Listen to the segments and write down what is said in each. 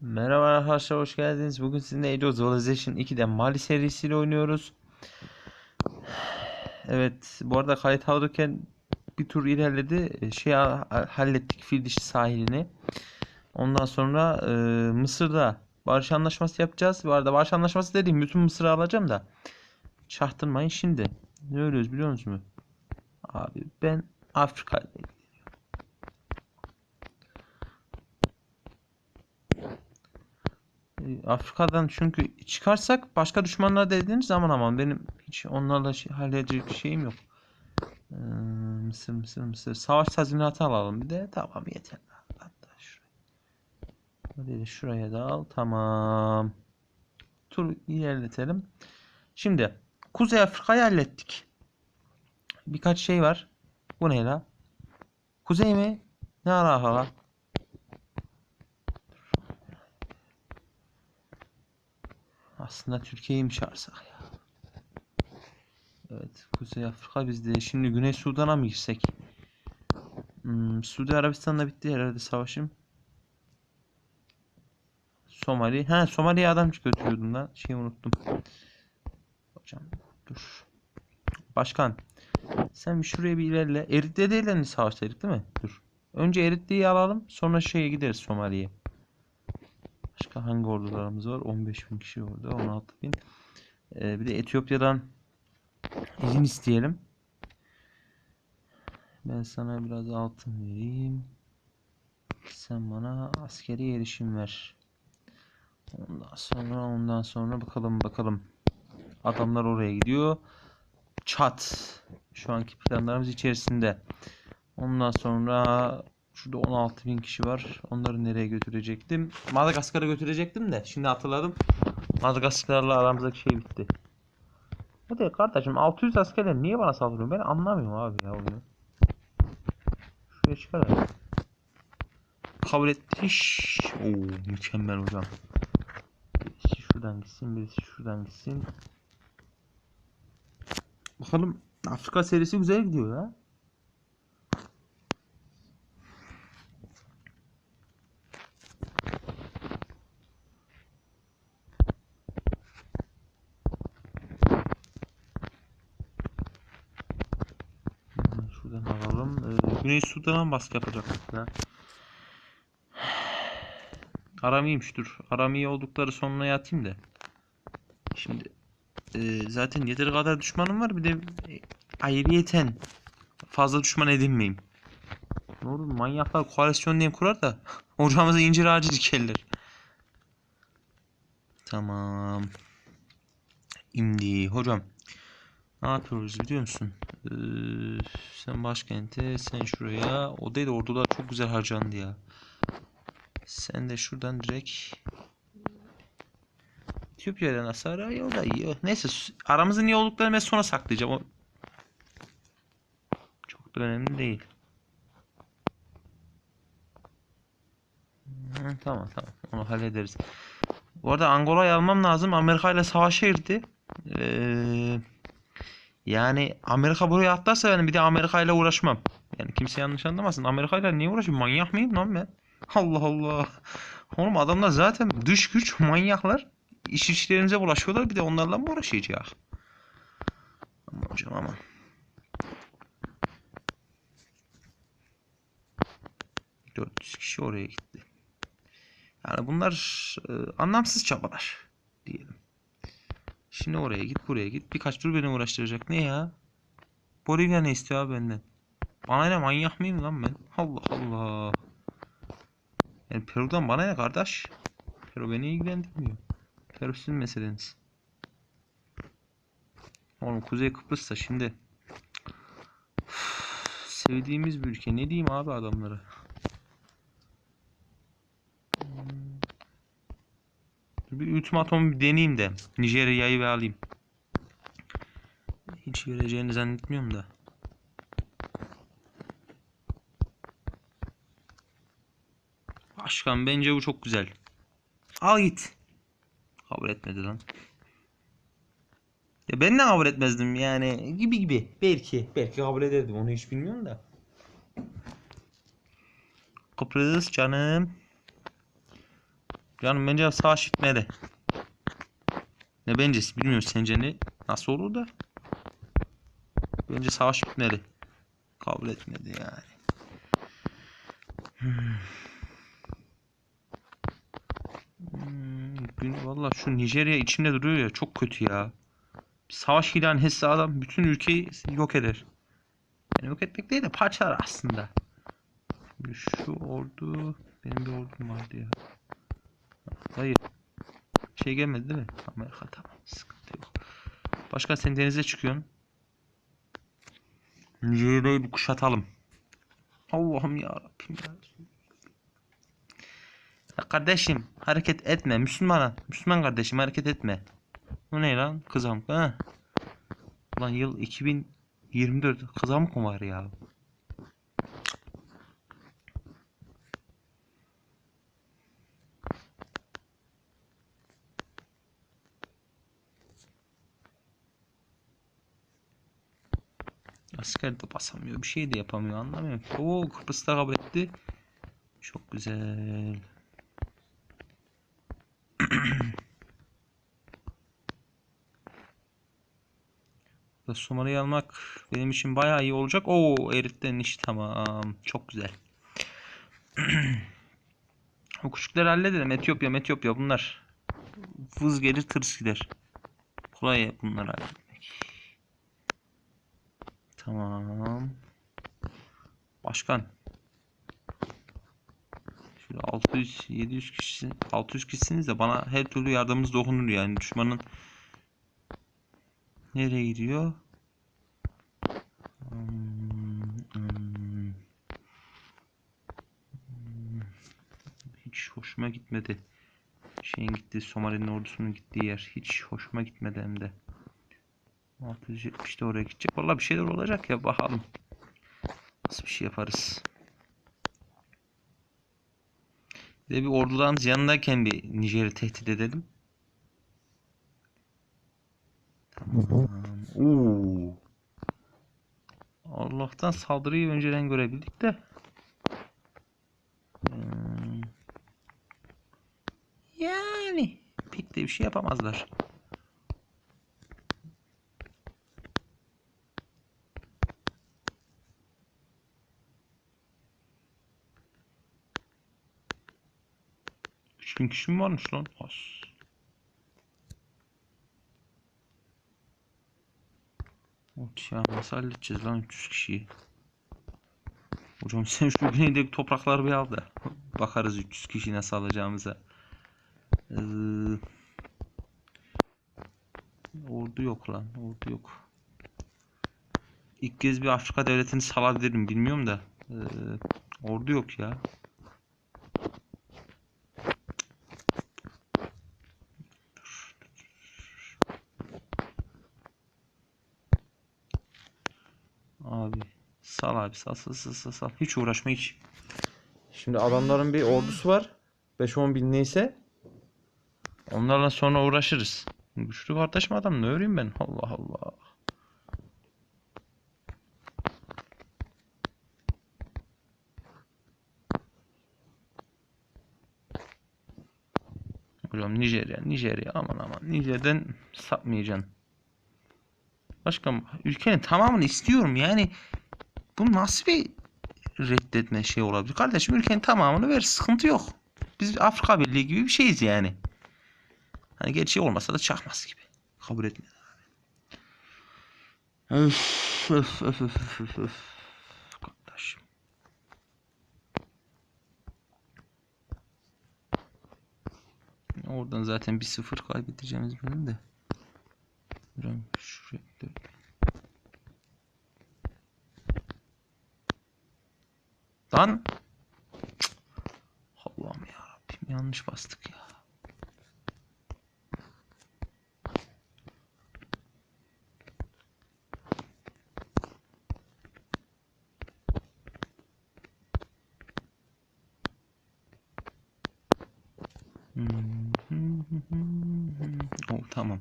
Merhaba arkadaşlar hoş geldiniz. Bugün sizinle Age of Civilization 2'de Mali serisiyle oynuyoruz. Evet bu arada kayıt alırken bir tur ilerledi. Şey ha- hallettik fil sahilini. Ondan sonra e, Mısır'da barış anlaşması yapacağız. Bu arada barış anlaşması dediğim bütün Mısır'ı alacağım da. Çaktırmayın şimdi. Ne ölüyoruz biliyor musunuz? Abi ben Afrika'yla Afrika'dan çünkü çıkarsak başka düşmanlar dediğiniz zaman aman benim hiç onlarla şey, halledecek şeyim yok. Ee, Mısır Mısır Mısır. Savaş tazminatı alalım bir de. Tamam yeter. Hatta şuraya. Hadi şuraya da al. Tamam. Tur ilerletelim. Şimdi Kuzey Afrika'yı hallettik. Birkaç şey var. Bu ne la? Kuzey mi? Ne alaka la? Aslında Türkiye'yi mi çağırsak ya? Evet, Kuzey Afrika bizde. Şimdi Güney Sudan'a mı girsek? Hmm, Suudi Arabistan'da bitti herhalde savaşım. Somali. Ha, Somali'ye adam götürüyordum lan. Şeyi unuttum. Hocam dur. Başkan. Sen bir şuraya bir ilerle. Erit'le değil hani savaştaydık değil mi? Dur. Önce Eritli'yi alalım. Sonra şeye gideriz Somali'ye. Başka hangi ordularımız var? 15 bin kişi orada. 16 bin. Ee, bir de Etiyopya'dan izin isteyelim. Ben sana biraz altın vereyim. Sen bana askeri erişim ver. Ondan sonra ondan sonra bakalım bakalım. Adamlar oraya gidiyor. Çat. Şu anki planlarımız içerisinde. Ondan sonra Şurada 16 bin kişi var. Onları nereye götürecektim? Madagaskar'a götürecektim de. Şimdi hatırladım. Madagaskar'la aramızdaki şey bitti. Hadi kardeşim 600 askerler niye bana saldırıyor? Ben anlamıyorum abi ya onu. Şuraya çıkar ya. Kabul etti. Şşş. Oo, mükemmel hocam. Birisi şuradan gitsin, birisi şuradan gitsin. Bakalım Afrika serisi güzel gidiyor ya. Hemen Şuradan alalım. Ee, Güney Sudan'a baskı yapacaktık ya. Aramiymiş dur. Aramiye oldukları sonuna yatayım da. Şimdi e, zaten yeteri kadar düşmanım var. Bir de e, ayrıyeten fazla düşman edinmeyeyim. Ne olur manyaklar koalisyon diye kurar da ocağımıza incir ağacı dikerler. Tamam. Şimdi hocam ne yapıyoruz biliyor musun? Ee, sen başkente, sen şuraya. O değil de ordular çok güzel harcandı ya. Sen de şuradan direkt Etiyopya'dan Asara o da iyi. Neyse aramızın iyi olduklarını ben sonra saklayacağım. O çok da önemli değil. Hı, tamam tamam onu hallederiz. Bu arada Angola'yı almam lazım. Amerika ile savaşa girdi. Ee, yani Amerika buraya atlarsa ben bir de Amerika ile uğraşmam. Yani kimse yanlış anlamasın. Amerika ile niye uğraşayım? Manyak mıyım lan ben? Allah Allah. Oğlum adamlar zaten dış güç manyaklar. İş işlerimize bulaşıyorlar. Bir de onlarla mı uğraşacağız? Aman hocam aman. Dört kişi oraya gitti. Yani bunlar e, anlamsız çabalar. Şimdi oraya git buraya git. Birkaç tur beni uğraştıracak. Ne ya? Bolivya ne istiyor abi benden? Bana ne manyak mıyım lan ben? Allah Allah. Yani Peru'dan bana ne kardeş? Peru beni ilgilendirmiyor. Peru sizin meseleniz. Oğlum Kuzey Kıbrıs'ta şimdi Üf, sevdiğimiz bir ülke. Ne diyeyim abi adamlara? Hmm. Dur Bir ultimatomu bir deneyeyim de Nijerya'yı bir alayım. Hiç vereceğini zannetmiyorum da. Başkan bence bu çok güzel. Al git. Kabul etmedi lan. Ya ben de kabul etmezdim yani gibi gibi. Belki belki kabul ederdim onu hiç bilmiyorum da. Kıbrıs canım. Canım bence savaş bitmedi. Ne bencesi bilmiyorum sence ne? Nasıl olur da? Bence savaş bitmedi. Kabul etmedi yani. Hmm. Hmm, gün valla şu Nijerya içimde duruyor ya çok kötü ya. Savaş ilan etse adam bütün ülkeyi yok eder. Yani yok etmek değil de parçalar aslında. Şu ordu benim bir ordum vardı ya. Dayı. Şey gelmedi değil mi? Amerika tamam. Sıkıntı yok. Başka sen denize çıkıyorsun. Nijerya'yı bir kuşatalım. Allah'ım ya Rabbim. Ya kardeşim hareket etme. Müslümana. Müslüman kardeşim hareket etme. Bu ne lan? Kızamık ha? Lan yıl 2024 kızamık mı var ya? Asker de basamıyor. Bir şey de yapamıyor. Anlamıyorum. Oo Kıbrıs da kabul. Çok güzel. Somali'yi almak benim için bayağı iyi olacak. Oo Erit'ten iş tamam. Çok güzel. o küçükleri halledelim. Etiyopya, Etiyopya bunlar. Vız gelir tırs gider. Kolay bunlar halletmek. Tamam. Başkan. Şöyle 600 700 kişi 600 kişisiniz de bana her türlü yardımınız dokunur yani düşmanın nereye gidiyor? Hiç hoşuma gitmedi. Şeyin gittiği Somali'nin ordusunun gittiği yer hiç hoşuma gitmedi hem de. 670 de oraya gidecek. Vallahi bir şeyler olacak ya bakalım. Nasıl bir şey yaparız. Bir de bir ordularımız yanındayken bir Nijer'i tehdit edelim. Tamam. Allah'tan saldırıyı önceden görebildik de. Hmm. Yani pek de bir şey yapamazlar. Üç bin kişi mi varmış lan? Az. Ot ya nasıl halledeceğiz lan 300 kişiyi? Hocam sen şu güneydeki toprakları bir al da bakarız 300 kişi nasıl alacağımıza. Ee, ordu yok lan ordu yok. İlk kez bir Afrika devletini salabilirim bilmiyorum da. Ee, ordu yok ya. Abi sal sal sal sal sal. Hiç uğraşma hiç. Şimdi adamların bir ordusu var. 5-10 bin neyse. Onlarla sonra uğraşırız. Güçlü kardeşim adam ne öreyim ben? Allah Allah. Hocam Nijerya, Nijerya aman aman. Nijer'den sapmayacaksın. Başka ülkenin tamamını istiyorum yani. Bu nasıl bir reddetme şey olabilir? Kardeşim ülkenin tamamını ver sıkıntı yok. Biz Afrika Birliği gibi bir şeyiz yani. Hani gerçi olmasa da çakmaz gibi. Kabul etmiyor. Öf, öf, öf, öf, öf, öf. Oradan zaten bir sıfır kaybedeceğimiz benim de. Şuraya dur. Lan. Allah'ım ya Rabbim yanlış bastık ya. Oh tamam.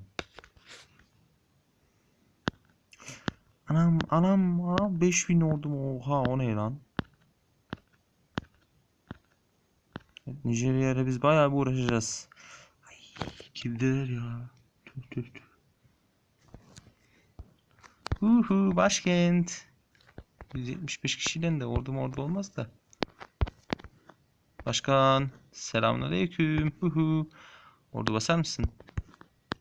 Anam anam anam 5000 oldum oha o ne lan? Nijerya ile biz bayağı bir uğraşacağız. Ay, girdiler ya. Tüh tüh tüh. Uhu başkent. 175 kişiyle de ordu ordu olmaz da. Başkan. Selamünaleyküm. Uhu. Ordu basar mısın?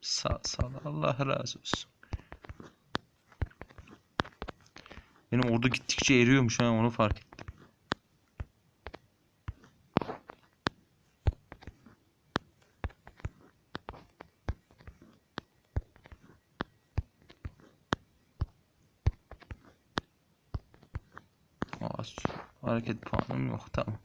Sağ sağ. Allah razı olsun. Benim ordu gittikçe eriyormuş ha onu fark ettim. Hareket puanım yok tamam.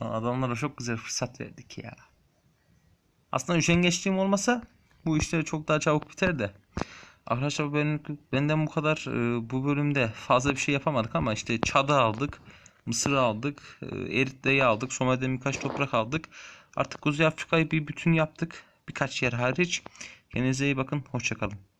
Adamlara çok güzel fırsat verdik ya. Aslında üşengeçliğim olmasa bu işleri çok daha çabuk biter de. Arkadaşlar ben, benden bu kadar e, bu bölümde fazla bir şey yapamadık ama işte çadı aldık. Mısır aldık. E, Eritre'yi aldık. Somali'den birkaç toprak aldık. Artık Kuzey Afrika'yı bir bütün yaptık. Birkaç yer hariç. Kendinize iyi bakın. Hoşçakalın.